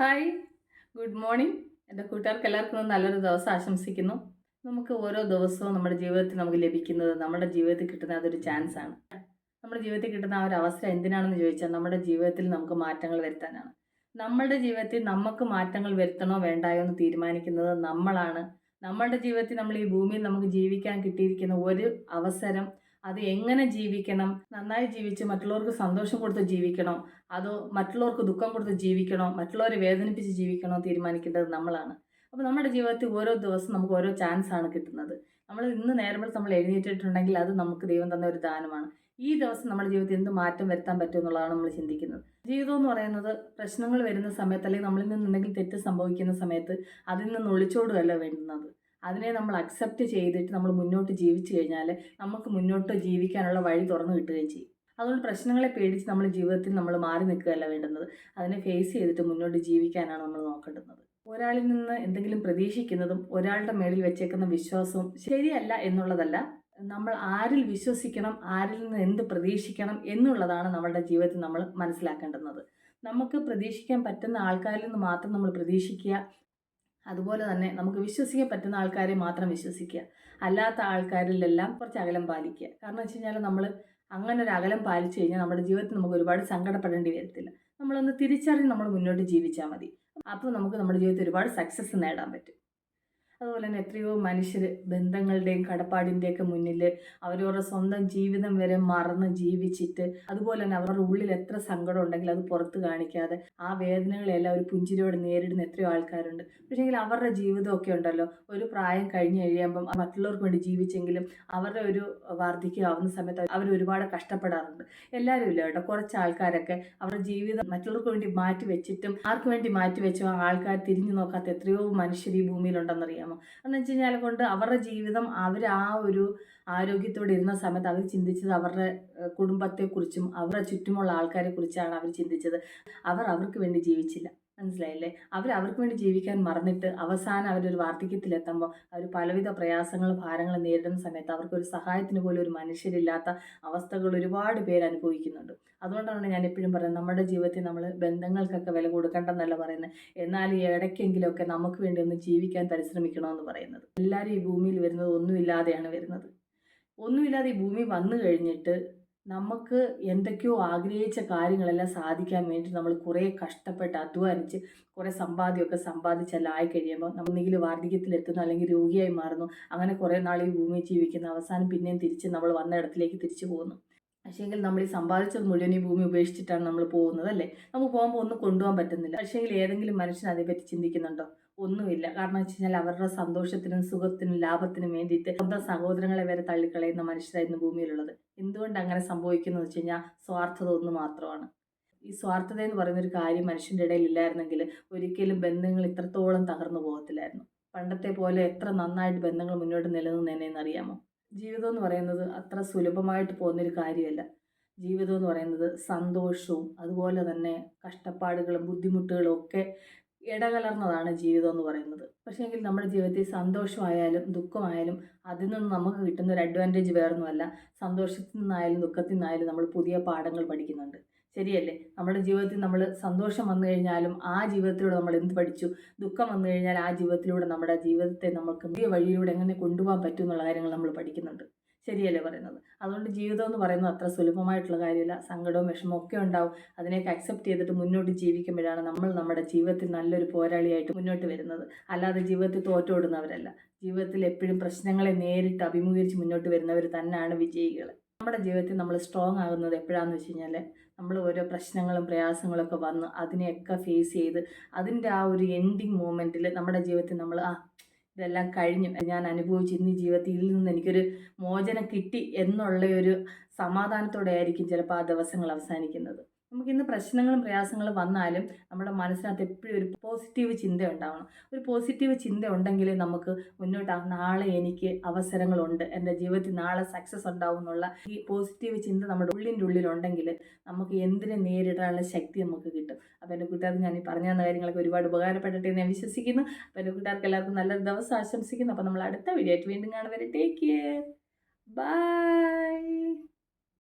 Hi. Good morning. എന്റെ കൂട്ടുകാർക്ക് എല്ലാവർക്കും നല്ലൊരു ദിവസം ആശംസിക്കുന്നു. നമുക്ക് ഓരോ ദിവസവും നമ്മുടെ ജീവിതത്തിൽ നമുക്ക് ലഭിക്കുന്നത് നമ്മുടെ ജീവിതത്തിൽ കിട്ടുന്ന അതൊരു ചാൻസ് ആണ്. നമ്മുടെ ജീവിതത്തിൽ കിട്ടുന്ന ആ ഒരു അവസരം എന്തിനാണെന്ന് ചോദിച്ചാൽ നമ്മുടെ ജീവിതത്തിൽ നമുക്ക് മാറ്റങ്ങൾ വരുത്താനാണ്. നമ്മളുടെ ജീവിതത്തിൽ നമുക്ക് മാറ്റങ്ങൾ വരുത്തണോ വേണ്ടായോ എന്ന് തീരുമാനിക്കുന്നത് നമ്മളാണ്. നമ്മളുടെ ജീവിതത്തിൽ നമ്മൾ ഈ ഭൂമിയിൽ നമുക്ക് ജീവിക്കാൻ കിട്ടിയിരിക്കുന്ന ഒരു അവസരം അത് എങ്ങനെ ജീവിക്കണം? നന്നായി ജീവിച്ച് മറ്റുള്ളവർക്ക് സന്തോഷം കൊടുത്ത് ജീവിക്കണോ? അതോ മറ്റുള്ളവർക്ക് ദുഃഖം കൊടുത്ത് ജീവിക്കണോ? മറ്റുള്ളവരെ വേദനിപ്പിച്ച് ജീവിക്കണോ തീരുമാനിക്കേണ്ടത് നമ്മളാണ്. അപ്പോൾ നമ്മുടെ ജീവിതത്തിൽ ഓരോ ദിവസം നമുക്ക് ഓരോ ചാൻസ് ആണ് കിട്ടുന്നത്. നമ്മൾ ഇന്ന് നേരമ്പോൾ നമ്മൾ എഴുന്നേറ്റിട്ടുണ്ടെങ്കിൽ അത് നമുക്ക് ദൈവം തന്ന ഒരു ദാനമാണ്. ഈ ദിവസം നമ്മുടെ ജീവിതത്തിൽ എന്ത് മാറ്റം വരുത്താൻ പറ്റും എന്നുള്ളതാണ് നമ്മൾ ചിന്തിക്കുന്നത്. ജീവിതം എന്ന് പറയുന്നത് പ്രശ്നങ്ങൾ വരുന്ന സമയത്ത് അല്ലെങ്കിൽ നമ്മളിൽ നിന്ന് എന്തെങ്കിലും തെറ്റ് സംഭവിക്കുന്ന സമയത്ത് അതിൽ നിന്ന് ഒളിച്ചോടുകയല്ല വേണ്ടുന്നത്. അതിനെ നമ്മൾ അക്സെപ്റ്റ് ചെയ്തിട്ട് നമ്മൾ മുന്നോട്ട് ജീവിച്ചു കഴിഞ്ഞാൽ നമുക്ക് മുന്നോട്ട് ജീവിക്കാനുള്ള വഴി തുറന്നു കിട്ടുകയും ചെയ്യും. അതുകൊണ്ട് പ്രശ്നങ്ങളെ പേടിച്ച് നമ്മൾ ജീവിതത്തിൽ നമ്മൾ മാറി നിൽക്കുകയല്ല വേണ്ടുന്നത്. അതിനെ ഫേസ് ചെയ്തിട്ട് മുന്നോട്ട് ജീവിക്കാനാണ് നമ്മൾ നോക്കേണ്ടുന്നത്. ഒരാളിൽ നിന്ന് എന്തെങ്കിലും പ്രതീക്ഷിക്കുന്നതും ഒരാളുടെ മേളിൽ വെച്ചേക്കുന്ന വിശ്വാസവും ശരിയല്ല എന്നുള്ളതല്ല. നമ്മൾ ആരിൽ വിശ്വസിക്കണം ആരിൽ നിന്ന് എന്ത് പ്രതീക്ഷിക്കണം എന്നുള്ളതാണ് നമ്മളുടെ ജീവിതത്തിൽ നമ്മൾ മനസ്സിലാക്കേണ്ടുന്നത്. നമുക്ക് പ്രതീക്ഷിക്കാൻ പറ്റുന്ന ആൾക്കാരിൽ നിന്ന് മാത്രം നമ്മൾ പ്രതീക്ഷിക്കുക അതുപോലെ തന്നെ നമുക്ക് വിശ്വസിക്കാൻ പറ്റുന്ന ആൾക്കാരെ മാത്രം വിശ്വസിക്കുക. അല്ലാത്ത ആൾക്കാരിലെല്ലാം കുറച്ച് അകലം പാലിക്കുക. കാരണം വെച്ച് കഴിഞ്ഞാൽ നമ്മൾ അങ്ങനെ ഒരു അകലം പാലിച്ചു കഴിഞ്ഞാൽ നമ്മുടെ ജീവിതത്തിൽ നമുക്ക് ഒരുപാട് സങ്കടപ്പെടേണ്ടി വരത്തില്ല. നമ്മളൊന്ന് തിരിച്ചറിഞ്ഞ് നമ്മൾ മുന്നോട്ട് ജീവിച്ചാൽ മതി. അപ്പോൾ നമുക്ക് നമ്മുടെ ജീവിതത്തിൽ ഒരുപാട് സക്സസ് നേടാൻ പറ്റും. അതുപോലെ തന്നെ എത്രയോ മനുഷ്യർ ബന്ധങ്ങളുടെയും കടപ്പാടിന്റെയൊക്കെ മുന്നിൽ അവരവരുടെ സ്വന്തം ജീവിതം വരെ മറന്ന് ജീവിച്ചിട്ട് അതുപോലെ തന്നെ അവരുടെ ഉള്ളിൽ എത്ര സങ്കടം ഉണ്ടെങ്കിൽ അത് പുറത്ത് കാണിക്കാതെ ആ വേദനകളെല്ലാം ഒരു പുഞ്ചിരിയോടെ നേരിടുന്ന എത്രയോ ആൾക്കാരുണ്ട്. പക്ഷേങ്കിൽ അവരുടെ ജീവിതമൊക്കെ ഉണ്ടല്ലോ. ഒരു പ്രായം കഴിഞ്ഞ് കഴിയുമ്പം മറ്റുള്ളവർക്ക് വേണ്ടി ജീവിച്ചെങ്കിലും അവരുടെ ഒരു വാർദ്ധക്യമാവുന്ന സമയത്ത് അവർ ഒരുപാട് കഷ്ടപ്പെടാറുണ്ട്. എല്ലാവരും ഇല്ല കേട്ടോ. കുറച്ച് ആൾക്കാരൊക്കെ അവരുടെ ജീവിതം മറ്റുള്ളവർക്ക് വേണ്ടി മാറ്റി വെച്ചിട്ടും ആർക്ക് വേണ്ടി മാറ്റി വെച്ചോ ആൾക്കാർ തിരിഞ്ഞു നോക്കാത്ത എത്രയോ മനുഷ്യർ ഈ ഭൂമിയിലുണ്ടെന്നറിയാം അറിയാമോ എന്ന് വെച്ച് കഴിഞ്ഞാൽ കൊണ്ട് അവരുടെ ജീവിതം അവർ ആ ഒരു ആരോഗ്യത്തോടെ ഇരുന്ന സമയത്ത് അവർ ചിന്തിച്ചത് അവരുടെ കുടുംബത്തെക്കുറിച്ചും അവരുടെ ചുറ്റുമുള്ള ആൾക്കാരെ കുറിച്ചാണ് അവർ ചിന്തിച്ചത്. അവർ അവർക്ക് വേണ്ടി ജീവിച്ചില്ല. മനസ്സിലായില്ലേ? അവർ അവർക്ക് വേണ്ടി ജീവിക്കാൻ മറന്നിട്ട് അവസാനം അവരൊരു വാർദ്ധക്യത്തിലെത്തുമ്പോൾ അവർ പലവിധ പ്രയാസങ്ങൾ ഭാരങ്ങൾ നേരിടുന്ന സമയത്ത് അവർക്കൊരു സഹായത്തിന് പോലും ഒരു മനുഷ്യരില്ലാത്ത അവസ്ഥകൾ ഒരുപാട് പേര് അനുഭവിക്കുന്നുണ്ട്. അതുകൊണ്ടാണ് ഞാൻ എപ്പോഴും പറയുന്നത് നമ്മുടെ ജീവിതത്തിൽ നമ്മൾ ബന്ധങ്ങൾക്കൊക്കെ വില കൊടുക്കേണ്ടെന്നല്ല പറയുന്നത്. എന്നാൽ ഈ ഇടയ്ക്കെങ്കിലുമൊക്കെ നമുക്ക് വേണ്ടി ഒന്ന് ജീവിക്കാൻ പരിശ്രമിക്കണമെന്ന് പറയുന്നത്. എല്ലാവരും ഈ ഭൂമിയിൽ വരുന്നത് ഒന്നുമില്ലാതെയാണ് വരുന്നത്. ഒന്നുമില്ലാതെ ഈ ഭൂമി വന്നു കഴിഞ്ഞിട്ട് നമുക്ക് എന്തൊക്കെയോ ആഗ്രഹിച്ച കാര്യങ്ങളെല്ലാം സാധിക്കാൻ വേണ്ടി നമ്മൾ കുറേ കഷ്ടപ്പെട്ട് അധ്വാനിച്ച് കുറേ സമ്പാദ്യമൊക്കെ സമ്പാദിച്ചെല്ലാം ആയി കഴിയുമ്പോൾ എന്തെങ്കിലും വാർദ്ധക്യത്തിലെത്തുന്നു അല്ലെങ്കിൽ രോഗിയായി മാറുന്നു. അങ്ങനെ കുറേ നാൾ ഈ ഭൂമിയിൽ ജീവിക്കുന്ന അവസാനം പിന്നെയും തിരിച്ച് നമ്മൾ വന്ന ഇടത്തിലേക്ക് തിരിച്ചു പോകുന്നു. പക്ഷേങ്കിൽ നമ്മൾ ഈ സമ്പാദിച്ചത് മുഴുവൻ ഈ ഭൂമി ഉപേക്ഷിച്ചിട്ടാണ് നമ്മൾ പോകുന്നത് അല്ലേ? നമുക്ക് പോകുമ്പോൾ ഒന്നും കൊണ്ടുപോകാൻ പറ്റുന്നില്ല. പക്ഷേങ്കിൽ ഏതെങ്കിലും മനുഷ്യൻ അതേപറ്റി ചിന്തിക്കുന്നുണ്ടോ? ഒന്നുമില്ല. കാരണം വെച്ച് കഴിഞ്ഞാൽ അവരുടെ സന്തോഷത്തിനും സുഖത്തിനും ലാഭത്തിനും വേണ്ടിയിട്ട് സ്വന്തം സഹോദരങ്ങളെ വരെ തള്ളിക്കളയുന്ന മനുഷ്യരായിരുന്നു ഭൂമിയിലുള്ളത്. എന്തുകൊണ്ട് അങ്ങനെ സംഭവിക്കുന്നു വെച്ച് കഴിഞ്ഞാൽ സ്വാർത്ഥത ഒന്ന് മാത്രമാണ്. ഈ സ്വാർത്ഥത എന്ന് പറയുന്ന ഒരു കാര്യം മനുഷ്യന്റെ ഇടയിൽ ഇല്ലായിരുന്നെങ്കിൽ ഒരിക്കലും ബന്ധങ്ങൾ ഇത്രത്തോളം തകർന്നു പോകത്തില്ലായിരുന്നു. പണ്ടത്തെ പോലെ എത്ര നന്നായിട്ട് ബന്ധങ്ങൾ മുന്നോട്ട് നിലനിന്നേനെന്ന് അറിയാമോ ജീവിതം എന്ന് പറയുന്നത് അത്ര സുലഭമായിട്ട് പോകുന്നൊരു കാര്യമല്ല. ജീവിതം എന്ന് പറയുന്നത് സന്തോഷവും അതുപോലെ തന്നെ കഷ്ടപ്പാടുകളും ബുദ്ധിമുട്ടുകളും ഒക്കെ ഇടകലർന്നതാണ് ജീവിതം എന്ന് പറയുന്നത്. പക്ഷേ എങ്കിൽ നമ്മുടെ ജീവിതത്തിൽ സന്തോഷമായാലും ദുഃഖമായാലും അതിൽ നിന്ന് നമുക്ക് കിട്ടുന്ന ഒരു അഡ്വാന്റേജ് വേറൊന്നുമല്ല. സന്തോഷത്തിൽ നിന്നായാലും ദുഃഖത്തിൽ നിന്നായാലും നമ്മൾ പുതിയ പാഠങ്ങൾ പഠിക്കുന്നുണ്ട്. ശരിയല്ലേ? നമ്മുടെ ജീവിതത്തിൽ നമ്മൾ സന്തോഷം വന്നു കഴിഞ്ഞാലും ആ ജീവിതത്തിലൂടെ നമ്മൾ എന്ത് പഠിച്ചു? ദുഃഖം വന്നു കഴിഞ്ഞാൽ ആ ജീവിതത്തിലൂടെ നമ്മുടെ ജീവിതത്തെ നമുക്ക് പുതിയ വഴിയിലൂടെ എങ്ങനെ കൊണ്ടുപോകാൻ പറ്റും എന്നുള്ള കാര്യങ്ങൾ നമ്മൾ പഠിക്കുന്നുണ്ട്. ശരിയല്ലേ പറയുന്നത്? അതുകൊണ്ട് ജീവിതം എന്ന് പറയുന്നത് അത്ര സുലഭമായിട്ടുള്ള കാര്യമില്ല. സങ്കടവും വിഷമവും ഒക്കെ ഉണ്ടാവും. അതിനെയൊക്കെ അക്സെപ്റ്റ് ചെയ്തിട്ട് മുന്നോട്ട് ജീവിക്കുമ്പോഴാണ് നമ്മൾ നമ്മുടെ ജീവിതത്തിൽ നല്ലൊരു പോരാളിയായിട്ട് മുന്നോട്ട് വരുന്നത്. അല്ലാതെ ജീവിതത്തിൽ തോറ്റോടുന്നവരല്ല ജീവിതത്തിൽ എപ്പോഴും പ്രശ്നങ്ങളെ നേരിട്ട് അഭിമുഖീകരിച്ച് മുന്നോട്ട് വരുന്നവർ തന്നെയാണ് വിജയികൾ നമ്മുടെ ജീവിതത്തിൽ നമ്മൾ സ്ട്രോങ് ആകുന്നത് എപ്പോഴാണെന്ന് വെച്ച് കഴിഞ്ഞാൽ നമ്മൾ ഓരോ പ്രശ്നങ്ങളും പ്രയാസങ്ങളൊക്കെ വന്ന് അതിനെയൊക്കെ ഫേസ് ചെയ്ത് അതിന്റെ ആ ഒരു എൻഡിങ് മൂമെന്റിൽ നമ്മുടെ ജീവിതത്തിൽ നമ്മൾ ആ ഇതെല്ലാം കഴിഞ്ഞു. ഞാൻ അനുഭവിച്ചു ഇന്ന് ജീവിതത്തിൽ നിന്ന് എനിക്കൊരു മോചനം കിട്ടി എന്നുള്ള ഒരു സമാധാനത്തോടെ ആയിരിക്കും ചിലപ്പോൾ ആ ദിവസങ്ങൾ അവസാനിക്കുന്നത്. പ്രശ്നങ്ങളും പ്രയാസങ്ങളും വന്നാലും നമ്മുടെ മനസ്സിനകത്ത് എപ്പോഴും ഒരു പോസിറ്റീവ് ചിന്ത ഉണ്ടാവണം. ഒരു പോസിറ്റീവ് ചിന്ത ഉണ്ടെങ്കിലേ നമുക്ക് മുന്നോട്ട് നാളെ എനിക്ക് അവസരങ്ങളുണ്ട്. എന്റെ ജീവിതത്തിൽ നാളെ സക്സസ് ഉണ്ടാവും എന്നുള്ള ഈ പോസിറ്റീവ് ചിന്ത നമ്മുടെ ഉള്ളിന്റെ ഉള്ളിലുണ്ടെങ്കിൽ നമുക്ക് എന്തിനെ നേരിടാനുള്ള ശക്തി നമുക്ക് കിട്ടും. അപ്പോൾ എന്റെ കൂട്ടുകാർക്ക് ഞാൻ ഈ പറഞ്ഞു തന്ന കാര്യങ്ങളൊക്കെ ഒരുപാട് ഉപകാരപ്പെട്ടിട്ട് ഞാൻ വിശ്വസിക്കുന്നു. അപ്പോൾ എന്റെ കൂട്ടുകാർക്ക് എല്ലാവർക്കും നല്ലൊരു ദിവസം ആശംസിക്കുന്നു. അപ്പോൾ നമ്മൾ അടുത്ത വീഡിയോ ആയിട്ട് വീണ്ടും കാണുവരെ ടേക്ക് കെയർ ബൈ